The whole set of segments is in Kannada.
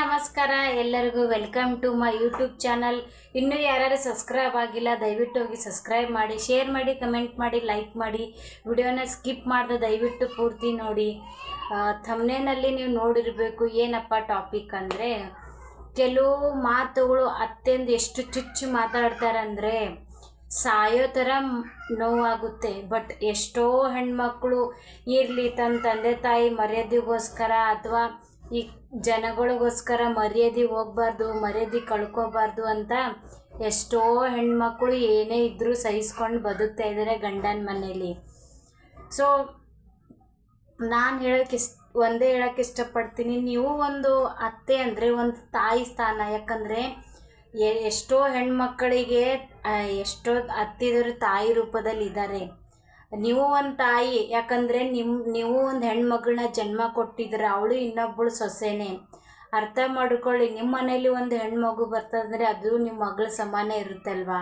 ನಮಸ್ಕಾರ, ಎಲ್ಲರಿಗೂ welcome to my YouTube channel. ಇನ್ನೂ ಯಾರು ಸಬ್ಸ್ಕ್ರೈಬ್ ಆಗಿಲ್ಲ, ದಯವಿಟ್ಟು ಹೋಗಿ ಸಬ್ಸ್ಕ್ರೈಬ್ ಮಾಡಿ, ಶೇರ್ ಮಾಡಿ, ಕಮೆಂಟ್ ಮಾಡಿ, ಲೈಕ್ ಮಾಡಿ. ವಿಡಿಯೋನ ಸ್ಕಿಪ್ ಮಾಡಿದೆ, ದಯವಿಟ್ಟು ಪೂರ್ತಿ ನೋಡಿ. ಥಮ್ನೇನಲ್ಲಿ ನೀವು ನೋಡಿರಬೇಕು ಏನಪ್ಪ ಟಾಪಿಕ್ ಅಂದರೆ, ಕೆಲವು ಮಾತುಗಳು ಅತ್ಯಂತ ಎಷ್ಟು ಚುಚ್ಚು ಮಾತಾಡ್ತಾರಂದರೆ, ಸಾಯೋ ಥರ ನೋವಾಗುತ್ತೆ. ಬಟ್ ಎಷ್ಟೋ ಹೆಣ್ಮಕ್ಳು ಇರಲಿ, ತನ್ನ ತಂದೆ ತಾಯಿ ಮರ್ಯಾದೆಗೋಸ್ಕರ ಅಥವಾ ಈ ಜನಗಳಿಗೋಸ್ಕರ ಮರ್ಯಾದೆ ಹೋಗ್ಬಾರ್ದು, ಮರ್ಯಾದೆ ಕಳ್ಕೊಬಾರ್ದು ಅಂತ ಎಷ್ಟೋ ಹೆಣ್ಮಕ್ಳು ಏನೇ ಇದ್ದರೂ ಸಹಿಸ್ಕೊಂಡು ಬದುಕ್ತಾ ಇದ್ದಾರೆ ಗಂಡನ ಮನೇಲಿ ಸೊ ನಾನು ಹೇಳೋಕ್ಕೆ ಇಷ್ಟ, ಒಂದೇ ಹೇಳೋಕ್ಕೆ ಇಷ್ಟಪಡ್ತೀನಿ. ನೀವು ಒಂದು ಅತ್ತೆ ಅಂದರೆ, ಒಂದು ತಾಯಿ ಸ್ಥಾನ, ಯಾಕಂದರೆ ಎಷ್ಟೋ ಹೆಣ್ಮಕ್ಕಳಿಗೆ ಎಷ್ಟೋ ಅತ್ತಿದರು ತಾಯಿ ರೂಪದಲ್ಲಿ ಇದ್ದಾರೆ ನೀವು ಒಂದು ತಾಯಿ, ಯಾಕಂದರೆ ನಿಮ್ಮ ನೀವು ಒಂದು ಹೆಣ್ಮಗಳನ್ನ ಜನ್ಮ ಕೊಟ್ಟಿದ್ರೆ ಅವಳು ಇನ್ನೊಬ್ಬಳು ಸೊಸೆನೆ. ಅರ್ಥ ಮಾಡ್ಕೊಳ್ಳಿ ನಿಮ್ಮ ಮನೇಲಿ ಒಂದು ಹೆಣ್ಮಗು ಬರ್ತದಂದರೆ ಅದು ನಿಮ್ಮ ಮಗಳ ಸಮಾನ ಇರುತ್ತಲ್ವಾ?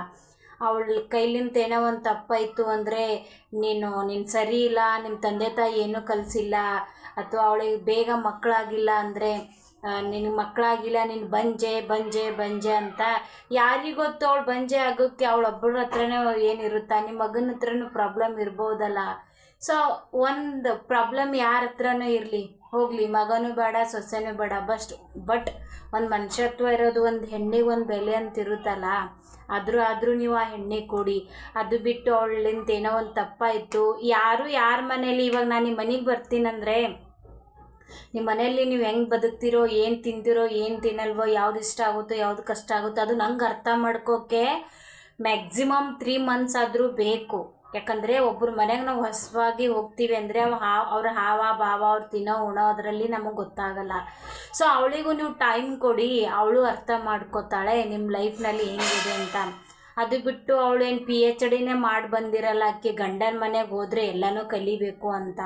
ಅವಳ ಕೈಲಿಂದ ಏನೋ ಒಂದು ತಪ್ಪಾಯಿತು ಅಂದರೆ ನೀನು ನೀನು ಸರಿ ಇಲ್ಲ ನಿಮ್ಮ ತಂದೆ ತಾಯಿ ಏನೂ ಕಲಿಸಿಲ್ಲ, ಅಥವಾ ಅವಳಿಗೆ ಬೇಗ ಮಕ್ಕಳಾಗಿಲ್ಲ ಅಂದರೆ ನಿನಗೆ ಮಕ್ಕಳಾಗಿಲ್ಲ ನೀನು ಬಂಜೆ ಬಂಜೆ ಬಂಜೆ ಅಂತ ಯಾರಿಗೊತ್ತು ಅವಳು ಬಂಜೆ ಆಗೋಕ್ಕೆ ಅವಳೊಬ್ಬಳ ಹತ್ರನೇ ಏನಿರುತ್ತಾ ನಿಮ್ಮ ಮಗನ ಹತ್ರನೂ ಪ್ರಾಬ್ಲಮ್ ಇರ್ಬೋದಲ್ಲ. ಸೊ ಒಂದು ಪ್ರಾಬ್ಲಮ್ ಯಾರ ಹತ್ರನೂ ಇರಲಿ. ಹೋಗಲಿ, ಮಗನೂ ಬೇಡ, ಸೊಸೆನೂ ಬೇಡ. ಬಸ್ಟ್, ಬಟ್ ಒಂದು ಮನುಷ್ಯತ್ವ ಇರೋದು ಒಂದು ಹೆಣ್ಣಿಗೆ ಒಂದು ಬೆಲೆ ಅಂತ ಇರುತ್ತಲ್ಲ, ಆದರೂ ಆದರೂ ನೀವು ಆ ಹೆಣ್ಣೆ ಕೊಡಿ. ಅದು ಬಿಟ್ಟು ಅವಳಿಂದ ಏನೋ ಒಂದು ತಪ್ಪಾಯಿತು. ಯಾರು ಯಾರ ಮನೇಲಿ ಇವಾಗ ನಾನು ನಿಮ್ಮ ಮನೆಗೆ ಬರ್ತೀನಂದರೆ ನಿಮ್ಮ ಮನೆಯಲ್ಲಿ ನೀವು ಹೆಂಗೆ ಬದುಕ್ತಿರೋ, ಏನು ತಿಂದಿರೋ, ಏನು ತಿನ್ನಲ್ವೋ, ಯಾವ್ದು ಇಷ್ಟ ಆಗುತ್ತೋ, ಯಾವ್ದು ಕಷ್ಟ ಆಗುತ್ತೋ ಅದು ನಂಗೆ ಅರ್ಥ ಮಾಡ್ಕೋಕ್ಕೆ ಮ್ಯಾಕ್ಸಿಮಮ್ ತ್ರೀ ಮಂತ್ಸ್ ಆದರೂ ಬೇಕು. ಯಾಕಂದರೆ ಒಬ್ಬರು ಮನೆಗೆ ನಾವು ಹೊಸವಾಗಿ ಹೋಗ್ತೀವಿ ಅಂದರೆ ಅವ ಹಾ, ಅವ್ರ ಹಾವ, ಭಾವ, ಅವ್ರು ತಿನ್ನೋ, ಉಣೋ ಅದರಲ್ಲಿ ನಮಗೆ ಗೊತ್ತಾಗಲ್ಲ. ಸೊ ಅವಳಿಗೂ ನೀವು ಟೈಮ್ ಕೊಡಿ, ಅವಳು ಅರ್ಥ ಮಾಡ್ಕೋತಾಳೆ ನಿಮ್ಮ ಲೈಫ್ನಲ್ಲಿ ಹೆಂಗಿದೆ ಅಂತ. ಅದು ಬಿಟ್ಟು ಅವಳು ಏನು ಪಿ ಎಚ್ ಡಿನೇ ಮಾಡಿ ಬಂದಿರಲ್ಲ ಆಕೆ ಗಂಡನ ಮನೆಗೆ ಹೋದರೆ ಎಲ್ಲನೂ ಕಲಿಬೇಕು ಅಂತ.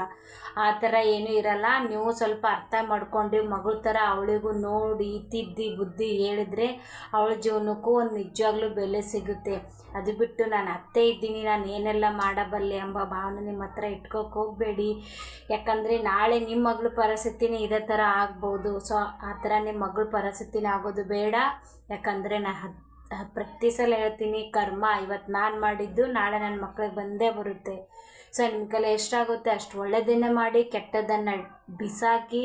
ಆ ಥರ ಏನೂ ಇರಲ್ಲ. ನೀವು ಸ್ವಲ್ಪ ಅರ್ಥ ಮಾಡ್ಕೊಂಡು, ಮಗಳ ಥರ ಅವಳಿಗೂ ನೋಡಿ, ತಿದ್ದಿ ಬುದ್ಧಿ ಹೇಳಿದ್ರೆ ಅವಳ ಜೀವನಕ್ಕೂ ಒಂದು ನಿಜವಾಗ್ಲೂ ಬೆಲೆ ಸಿಗುತ್ತೆ. ಅದು ಬಿಟ್ಟು ನಾನು ಅತ್ತೆ ಇದ್ದೀನಿ, ನಾನು ಏನೆಲ್ಲ ಮಾಡಬಲ್ಲೆ ಎಂಬ ಭಾವನೆ ನಿಮ್ಮ ಹತ್ರ ಇಟ್ಕೋಕೆ ಹೋಗಬೇಡಿ. ಯಾಕಂದರೆ ನಾಳೆ ನಿಮ್ಮ ಮಗಳ ಪರಿಸ್ಥಿತಿನೇ ಇದೇ ಥರ ಆಗ್ಬೋದು. ಸೊ ಆ ಥರ ನಿಮ್ಮ ಮಗಳ ಪರಿಸ್ಥಿತಿನೇ ಆಗೋದು ಬೇಡ. ಯಾಕಂದರೆ ನಾ ಹದ್ ಪ್ರತಿ ಸಲ ಹೇಳ್ತೀನಿ, ಕರ್ಮ ಇವತ್ತು ನಾನು ಮಾಡಿದ್ದು ನಾಳೆ ನನ್ನ ಮಕ್ಳಿಗೆ ಬಂದೇ ಬರುತ್ತೆ. ಸೊ ನಿಮ್ಮ ಕಲೆ ಎಷ್ಟಾಗುತ್ತೆ ಅಷ್ಟು ಒಳ್ಳೆಯದನ್ನೇ ಮಾಡಿ, ಕೆಟ್ಟದ್ದನ್ನು ಬಿಸಾಕಿ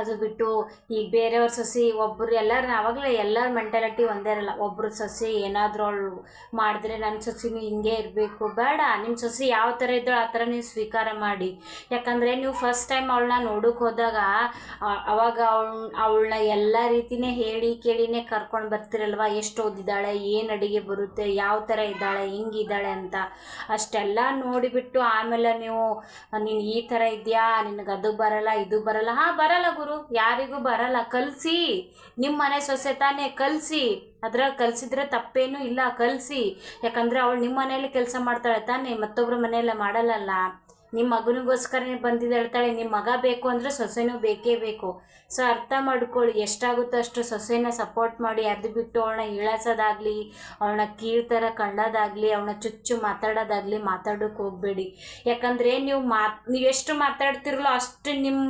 ಅದು ಬಿಟ್ಟು ಈಗ ಬೇರೆಯವ್ರ ಸೊಸೆ ಒಬ್ಬರು ಎಲ್ಲರೂ ಆವಾಗಲೇ ಎಲ್ಲರ ಮೆಂಟಾಲಿಟಿ ಒಂದೇ ಇರಲ್ಲ. ಒಬ್ಬರು ಸೊಸೆ ಏನಾದರೂ ಅವಳು ಮಾಡಿದ್ರೆ ನನ್ನ ಸೊಸಿನೂ ಹಿಂಗೆ ಇರಬೇಕು. ಬೇಡ ನಿಮ್ಮ ಸೊಸೆ ಯಾವ ಥರ ಇದ್ದಳು ಆ ಥರ ನೀವು ಸ್ವೀಕಾರ ಮಾಡಿ. ಯಾಕಂದರೆ ನೀವು ಫಸ್ಟ್ ಟೈಮ್ ಅವಳನ್ನ ನೋಡೋಕೆ ಹೋದಾಗ ಅವಾಗ ಅವಳ, ಅವಳನ್ನ ಎಲ್ಲ ರೀತಿನೇ ಹೇಳಿ ಕೇಳಿನೇ ಕರ್ಕೊಂಡು ಬರ್ತಿರಲ್ವ? ಎಷ್ಟು ಓದಿದ್ದಾಳೆ, ಏನು ಅಡುಗೆ ಬರುತ್ತೆ, ಯಾವ ಥರ ಇದ್ದಾಳೆ, ಹಿಂಗಿದ್ದಾಳೆ ಅಂತ. ಅಷ್ಟೆಲ್ಲ ನೋಡಿಬಿಟ್ಟು ಆಮೇಲೆ ನೀವು, ನೀನು ಈ ಥರ ಇದೆಯಾ? ನಿನಗೆ ಅದು ಬರಲ್ಲ, ಇದು ಬರಲ್ಲ. ಹಾಂ, ಬರಲ್ಲ ಗುರು ಯಾರಿಗೂ ಬರಲ್ಲ. ಕಲಿಸಿ. ನಿಮ್ಮ ಮನೆ ಸೊಸೆ ತಾನೇ ಕಲಿಸಿ. ಅದ್ರಲ್ಲಿ ಕಲಿಸಿದ್ರೆ ತಪ್ಪೇನೂ ಇಲ್ಲ, ಕಲಿಸಿ. ಯಾಕಂದರೆ ಅವಳು ನಿಮ್ಮ ಮನೆಯಲ್ಲಿ ಕೆಲಸ ಮಾಡ್ತಾಳೆ ತಾನೇ ಮತ್ತೊಬ್ಬರ ಮನೆಯಲ್ಲ ಮಾಡಲ್ಲಲ್ಲ. ನಿಮ್ಮ ಮಗನಿಗೋಸ್ಕರನೇ ಬಂದಿದ್ದು ಹೇಳ್ತಾಳೆ ನಿಮ್ಮ ಮಗ ಬೇಕು ಅಂದರೆ ಸೊಸೆನೂ ಬೇಕೇ ಬೇಕು. ಸೊ ಅರ್ಥ ಮಾಡ್ಕೊಳ್ಳಿ ಎಷ್ಟಾಗುತ್ತೋ ಅಷ್ಟು ಸೊಸೆನ ಸಪೋರ್ಟ್ ಮಾಡಿ, ಅದು ಬಿಟ್ಟು ಅವಳನ್ನ ಇಳಿಸೋದಾಗಲಿ ಅವಳನ್ನ ಕೀಳ್ತರ ಕಂಡೋದಾಗಲಿ ಅವಳನ್ನ ಚುಚ್ಚು ಮಾತಾಡೋದಾಗಲಿ ಮಾತಾಡೋಕೆ ಹೋಗಬೇಡಿ. ಯಾಕಂದರೆ ನೀವು ಮಾತ್ ನೀವು ಎಷ್ಟು ಮಾತಾಡ್ತಿರಲೋ ಅಷ್ಟು ನಿಮ್ಮ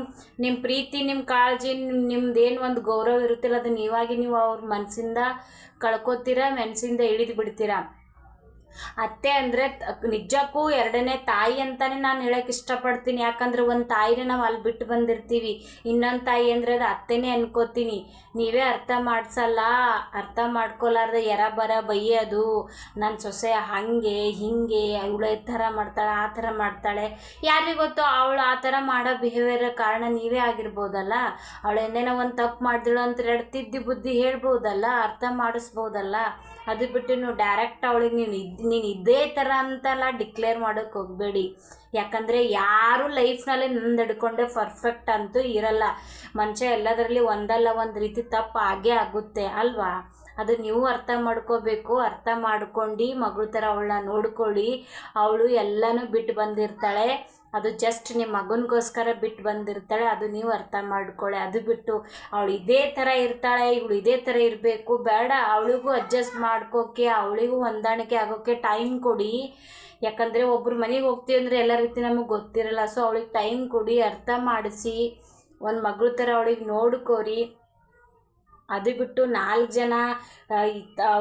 ನಿಮ್ಮ ಪ್ರೀತಿ ನಿಮ್ಮ ಕಾಳಜಿ ನಿಮ್ಮ ನಿಮ್ದೇನು ಒಂದು ಗೌರವ ಇರುತ್ತಿಲ್ಲ ಅದನ್ನು ನೀವಾಗಿ ನೀವು ಅವ್ರ ಮನಸ್ಸಿಂದ ಕಳ್ಕೊತೀರಾ ಮನಸ್ಸಿಂದ ಇಳಿದು ಬಿಡ್ತೀರಾ ಅತ್ತೆ ಅಂದರೆ ನಿಜಕ್ಕೂ ಎರಡನೇ ತಾಯಿ ಅಂತಾನೆ ನಾನು ಹೇಳಕ್ಕೆ ಇಷ್ಟಪಡ್ತೀನಿ. ಯಾಕಂದ್ರೆ ಒಂದು ತಾಯಿನೇ ನಾವು ಅಲ್ಲಿ ಬಿಟ್ಟು ಬಂದಿರ್ತೀವಿ. ಇನ್ನೊಂದು ತಾಯಿ ಅಂದರೆ ಅದು ಅತ್ತೆನೇ ಅನ್ಕೋತೀನಿ. ನೀವೇ ಅರ್ಥ ಮಾಡಿಸಲ್ಲ. ಅರ್ಥ ಮಾಡ್ಕೊಲಾರ್ದೆ ಎರ ಬರ ಬೈಯೋದು. ನನ್ನ ಸೊಸೆ ಹಾಗೆ, ಹಿಂಗೆ ಇವಳು ಈ ಥರ ಮಾಡ್ತಾಳೆ, ಆ ಥರ ಮಾಡ್ತಾಳೆ. ಯಾರಿಗೆ ಗೊತ್ತು ಅವಳು ಆ ಥರ ಮಾಡೋ ಬಿಹೇವಿಯರ್ ಕಾರಣ ನೀವೇ ಆಗಿರ್ಬೋದಲ್ಲ. ಅವಳು ಏನೇನೋ ಒಂದು ತಪ್ಪು ಮಾಡಿದಳು ಅಂತ ಎರಡು ತಿದ್ದಿ ಬುದ್ಧಿ ಹೇಳ್ಬೋದಲ್ಲ. ಅರ್ಥ ಮಾಡಿಸ್ಬೋದಲ್ಲ. ಅದು ಬಿಟ್ಟು ನೀವು ಡೈರೆಕ್ಟ್ ಅವಳಿಗೆ ನೀನು ಇದ್, ನೀನು ಇದೇ ಥರ ಅಂತೆಲ್ಲ ಡಿಕ್ಲೇರ್ ಮಾಡೋಕ್ಕೆ ಹೋಗಬೇಡಿ. ಯಾಕಂದರೆ ಯಾರು ಲೈಫ್ನಲ್ಲಿ ನಂದು ಹಿಡ್ಕೊಂಡೆ ಪರ್ಫೆಕ್ಟ್ ಅಂತೂ ಇರಲ್ಲ. ಮನುಷ್ಯ ಎಲ್ಲದರಲ್ಲಿ ಒಂದಲ್ಲ ಒಂದು ರೀತಿ ತಪ್ಪು ಆಗೇ ಆಗುತ್ತೆ, ಅಲ್ವಾ? ಅದು ನೀವು ಅರ್ಥ ಮಾಡ್ಕೋಬೇಕು, ಅರ್ಥ ಮಾಡ್ಕೊಂಡು ಮಗಳ ಥರ ಅವಳನ್ನ ನೋಡ್ಕೊಳ್ಳಿ. ಅವಳು ಎಲ್ಲನೂ ಬಿಟ್ಟು ಬಂದಿರ್ತಾಳೆ. ಅದು ಜಸ್ಟ್ ನಿಮ್ಮ ಮಗನಿಗೋಸ್ಕರ ಬಿಟ್ಟು ಬಂದಿರ್ತಾಳೆ, ಅದು ನೀವು ಅರ್ಥ ಮಾಡ್ಕೊಳ್ಳಿ ಅದು ಬಿಟ್ಟು ಅವಳು ಇದೇ ಥರ ಇರ್ತಾಳೆ, ಇವಳು ಇದೇ ಥರ ಇರಬೇಕು. ಬೇಡ, ಅವಳಿಗೂ ಅಡ್ಜಸ್ಟ್ ಮಾಡ್ಕೋಕ್ಕೆ ಅವಳಿಗೂ ಹೊಂದಾಣಿಕೆ ಆಗೋಕ್ಕೆ ಟೈಮ್ ಕೊಡಿ. ಯಾಕಂದರೆ ಒಬ್ರು ಮನೆಗೆ ಹೋಗ್ತೀವಿ ಅಂದರೆ ಎಲ್ಲ ರೀತಿ ನಮಗೆ ಗೊತ್ತಿರಲ್ಲ. ಸೊ ಅವಳಿಗೆ ಟೈಮ್ ಕೊಡಿ, ಅರ್ಥ ಮಾಡಿಸಿ. ಒಂದು ಮಗಳ ಥರ ಅವಳಿಗೆ ನೋಡ್ಕೋರಿ. ಅದು ಬಿಟ್ಟು ನಾಲ್ಕು ಜನ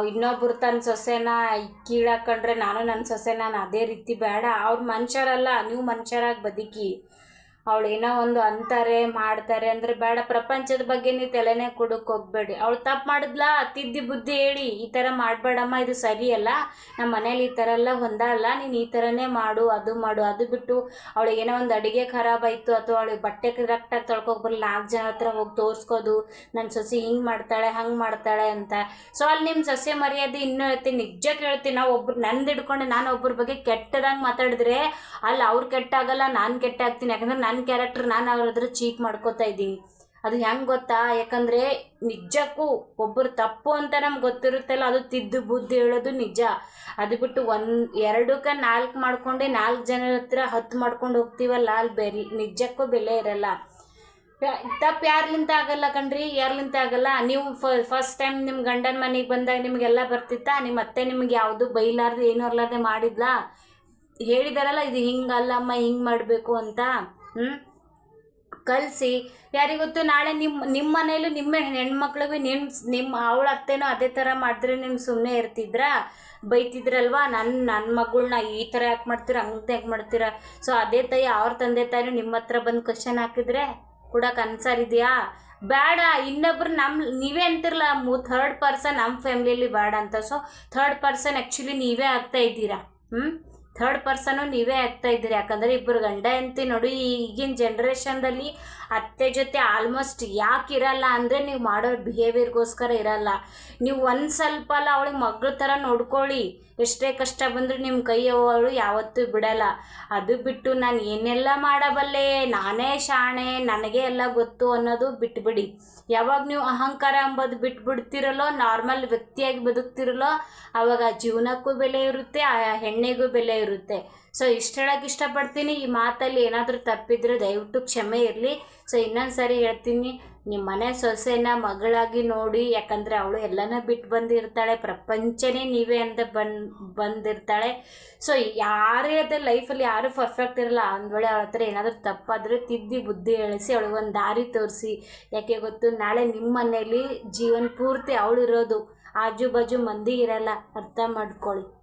ಇನ್ನೊಬ್ಬರು ತನ್ನ ಸೊಸೆನ ಕೀಳಾಕೊಂಡ್ರೆ ನಾನು ನನ್ನ ಸೊಸೆನ, ನಾನು ಅದೇ ರೀತಿ ಬೇಡ. ಅವ್ರು ಮನುಷ್ಯರಲ್ಲ ನೀವು ಮನುಷ್ಯರಾಗಿ ಬದುಕಿ. ಅವಳು ಏನೋ ಒಂದು ಅಂತಾರೆ, ಮಾಡ್ತಾರೆ ಅಂದರೆ ಬೇಡ, ಪ್ರಪಂಚದ ಬಗ್ಗೆ ನೀವು ತಲೆನೇ ಕೊಡೋಕೆ ಹೋಗ್ಬೇಡಿ. ಅವಳು ತಪ್ಪು ಮಾಡಿದ್ಲಾ? ತಿದ್ದಿ ಬುದ್ಧಿ ಹೇಳಿ. ಈ ಥರ ಮಾಡಬೇಡಮ್ಮ, ಇದು ಸರಿಯಲ್ಲ ನಮ್ಮ ಮನೇಲಿ ಈ ಥರ ಎಲ್ಲ ಹೊಂದಲ್ಲ ನೀನು ಈ ಥರನೇ ಮಾಡು, ಅದು ಮಾಡು, ಅದು ಬಿಟ್ಟು ಅವಳಿಗೆ ಏನೋ ಒಂದು ಅಡುಗೆ ಖರಾಬಾಯಿತು ಅಥವಾ ಅವಳಿಗೆ ಬಟ್ಟೆ ಕರೆಕ್ಟಾಗಿ ತೊಳ್ಕೊಕ್ ನಾಲ್ಕು ಜನ ಹತ್ರ ಹೋಗಿ ತೋರಿಸ್ಕೋದು ನನ್ನ ಸೊಸೆ ಹಿಂಗೆ ಮಾಡ್ತಾಳೆ, ಹಂಗೆ ಮಾಡ್ತಾಳೆ ಅಂತ. ಸೊ ಅಲ್ಲಿ ನಿಮ್ಮ ಸೊಸೆ ಮರ್ಯಾದೆ ಇನ್ನೂ ಹೇಳ್ತೀನಿ. ನಿಜ ಕೇಳ್ತೀನಿ, ನಾವು ಒಬ್ರು ನಂದು ಹಿಡ್ಕೊಂಡು ನಾನು ಒಬ್ಬರ ಬಗ್ಗೆ ಕೆಟ್ಟದಂಗೆ ಮಾತಾಡಿದ್ರೆ ಅಲ್ಲಿ ಅವ್ರು ಕೆಟ್ಟಾಗಲ್ಲ, ನಾನು ಕೆಟ್ಟಾಗ್ತೀನಿ. ಯಾಕಂದ್ರೆ ಯಾಕಂದ್ರೆ ನನ್ನ ಕ್ಯಾರೆಕ್ಟರ್ ನಾನು ಅವ್ರ ಹತ್ರ ಚೀಕ್ ಮಾಡ್ಕೋತಾ ಇದ್ದೀನಿ. ಅದು ಹೆಂಗೆ ಗೊತ್ತಾ? ಯಾಕಂದರೆ ನಿಜಕ್ಕೂ ಒಬ್ಬರು ತಪ್ಪು ಅಂತ ನಮ್ಗೆ ಗೊತ್ತಿರುತ್ತಲ್ಲ, ಅದು ತಿದ್ದು ಬುದ್ಧಿ ಹೇಳೋದು ನಿಜ. ಅದು ಬಿಟ್ಟು ಒಂದು, ಎರಡಕ್ಕೆ ನಾಲ್ಕು ಮಾಡ್ಕೊಂಡೆ ನಾಲ್ಕು ಜನರ ಹತ್ರ ಹತ್ತು ಮಾಡ್ಕೊಂಡು ಹೋಗ್ತೀವಲ್ಲ ಅಲ್ಲಿ ಬೆಲೆ, ನಿಜಕ್ಕೂ ಬೆಲೆ ಇರಲ್ಲ. ತಪ್ಪು ಯಾರ್ಲಿಂತ ಆಗಲ್ಲ ಕಣ್ರಿ, ಯಾರ್ಲಿಂತ ಆಗಲ್ಲ. ನೀವು ಫ ಫಸ್ಟ್ ಟೈಮ್ ನಿಮ್ಮ ಗಂಡನ ಮನೆಗೆ ಬಂದಾಗ ನಿಮಗೆಲ್ಲ ಬರ್ತಿತ್ತಾ? ನಿಮ್ಮ ಅತ್ತೆ ನಿಮ್ಗೆ ಯಾವುದು ಬೈಲಾರ್ದು ಏನೂ ಇರ್ಲಾರ್ದೆ ಮಾಡಿದ್ಲಾ? ಹೇಳಿದಾರಲ್ಲ, ಇದು ಹಿಂಗಲ್ಲಮ್ಮ ಹಿಂಗೆ ಮಾಡಬೇಕು ಅಂತ. ಹ್ಞೂ ಕಲಿಸಿ. ಯಾರಿಗೊತ್ತು ನಾಳೆ ನಿಮ್ಮ ನಿಮ್ಮ ಮನೇಲೂ ನಿಮ್ಮ ಹೆಣ್ಮಕ್ಳಿಗೂ ನಿಮ್ಮ ನಿಮ್ಮ ಅವಳ ಅತ್ತೆನೂ ಅದೇ ಥರ ಮಾಡಿದ್ರೆ ನಿಮ್ಗೆ ಸುಮ್ಮನೆ ಇರ್ತಿದ್ರಾ? ಬೈತಿದ್ರಲ್ವಾ? ನನ್ನ ನನ್ನ ಮಗಳನ್ನ ಈ ಥರ ಯಾಕೆ ಮಾಡ್ತೀರ? ಹಂಗೆ ಯಾಕೆ ಮಾಡ್ತೀರಾ? ಸೊ ಅದೇ ತಾಯಿ ಅವ್ರ ತಂದೆ ತಾಯಿ ನಿಮ್ಮ ಹತ್ರ ಬಂದು ಕ್ವಶನ್ ಹಾಕಿದ್ರೆ ಕೊಡಕ್ಕೆ ಅನ್ಸರ್ ಇದೆಯಾ? ಬೇಡ ಇನ್ನೊಬ್ರು ನಮ್ಮ ನೀವೇ ಅಂತಿರಲ್ಲ ಮೂ ಥರ್ಡ್ ಪರ್ಸನ್ ನಮ್ಮ ಫ್ಯಾಮ್ಲಿಯಲ್ಲಿ ಬೇಡ ಅಂತ. ಸೊ ಥರ್ಡ್ ಪರ್ಸನ್ ಆ್ಯಕ್ಚುಲಿ ನೀವೇ ಆಗ್ತಾ ಇದ್ದೀರಾ? ಹ್ಞೂ ಥರ್ಡ್ ಪರ್ಸನು ನೀವೇ ಆಗ್ತಾ ಇದ್ದೀರಿ. ಯಾಕಂದರೆ ಇಬ್ಬರು ಗಂಡ ಎಂತಿ ನೋಡಿ ಈಗಿನ ಜನ್ರೇಷನ್ದಲ್ಲಿ ಅತ್ತೆ ಜೊತೆ ಆಲ್ಮೋಸ್ಟ್ ಯಾಕೆ ಇರಲ್ಲ ಅಂದರೆ ನೀವು ಮಾಡೋ ಬಿಹೇವಿಯರ್ಗೋಸ್ಕರ ಇರಲ್ಲ. ನೀವು ಒಂದು ಸ್ವಲ್ಪ ಅಲ್ಲ, ಅವಳಿಗೆ ಮಗಳ ಥರ ನೋಡ್ಕೊಳ್ಳಿ. ಎಷ್ಟೇ ಕಷ್ಟ ಬಂದರೂ ನಿಮ್ಮ ಕೈ ಅವಳು ಯಾವತ್ತೂ ಬಿಡಲ್ಲ. ಅದು ಬಿಟ್ಟು ನಾನು ಏನೆಲ್ಲ ಮಾಡಬಲ್ಲೆ? ನಾನೇ ಶಾಣೆ, ನನಗೆ ಎಲ್ಲ ಗೊತ್ತು ಅನ್ನೋದು ಬಿಟ್ಬಿಡಿ. ಯಾವಾಗ ನೀವು ಅಹಂಕಾರ ಅಂಬೋದು ಬಿಟ್ಬಿಡ್ತಿರಲ್ಲೋ ನಾರ್ಮಲ್ ವ್ಯಕ್ತಿಯಾಗಿ ಬದುಕ್ತಿರಲ್ಲೋ ಆವಾಗ ಜೀವನಕ್ಕೂ ಬೆಲೆ ಇರುತ್ತೆ, ಆ ಹೆಣ್ಣಿಗೂ ಬೆಲೆ ಇರುತ್ತೆ. ಸೊ, ಇಷ್ಟು ಹೇಳಕ್ಕೆ ಇಷ್ಟಪಡ್ತೀನಿ. ಈ ಮಾತಲ್ಲಿ ಏನಾದರೂ ತಪ್ಪಿದ್ರೆ ದಯವಿಟ್ಟು ಕ್ಷಮೆ ಇರಲಿ. ಸೊ ಇನ್ನೊಂದು ಸಾರಿ ಹೇಳ್ತೀನಿ. ನಿಮ್ಮ ಮನೆ ಸೊಸೆನ ಮಗಳಾಗಿ ನೋಡಿ, ಯಾಕಂದರೆ ಅವಳು ಎಲ್ಲನ ಬಿಟ್ಟು ಬಂದಿರ್ತಾಳೆ, ಪ್ರಪಂಚನೇ ನೀವೇ ಅಂತ ಬಂದು, ಬಂದಿರ್ತಾಳೆ. ಸೊ ಯಾರೇ ಅದೇ ಲೈಫಲ್ಲಿ ಯಾರೂ ಪರ್ಫೆಕ್ಟ್ ಇರಲ್ಲ. ಒಂದು ವೇಳೆ ಅವಳ ಹತ್ರ ಏನಾದರೂ ತಪ್ಪಾದರೆ ತಿದ್ದಿ ಬುದ್ಧಿ ಹೇಳಿಸಿ ಅವಳಿಗೆ ಒಂದು ದಾರಿ ತೋರಿಸಿ. ಯಾಕೆ ಗೊತ್ತು? ನಾಳೆ ನಿಮ್ಮ ಮನೇಲಿ ಜೀವನ ಪೂರ್ತಿ ಅವಳು ಇರೋದು. ಆಜು ಬಾಜು ಮಂದಿ ಇರಲ್ಲ. ಅರ್ಥ ಮಾಡ್ಕೊಳ್ಳಿ.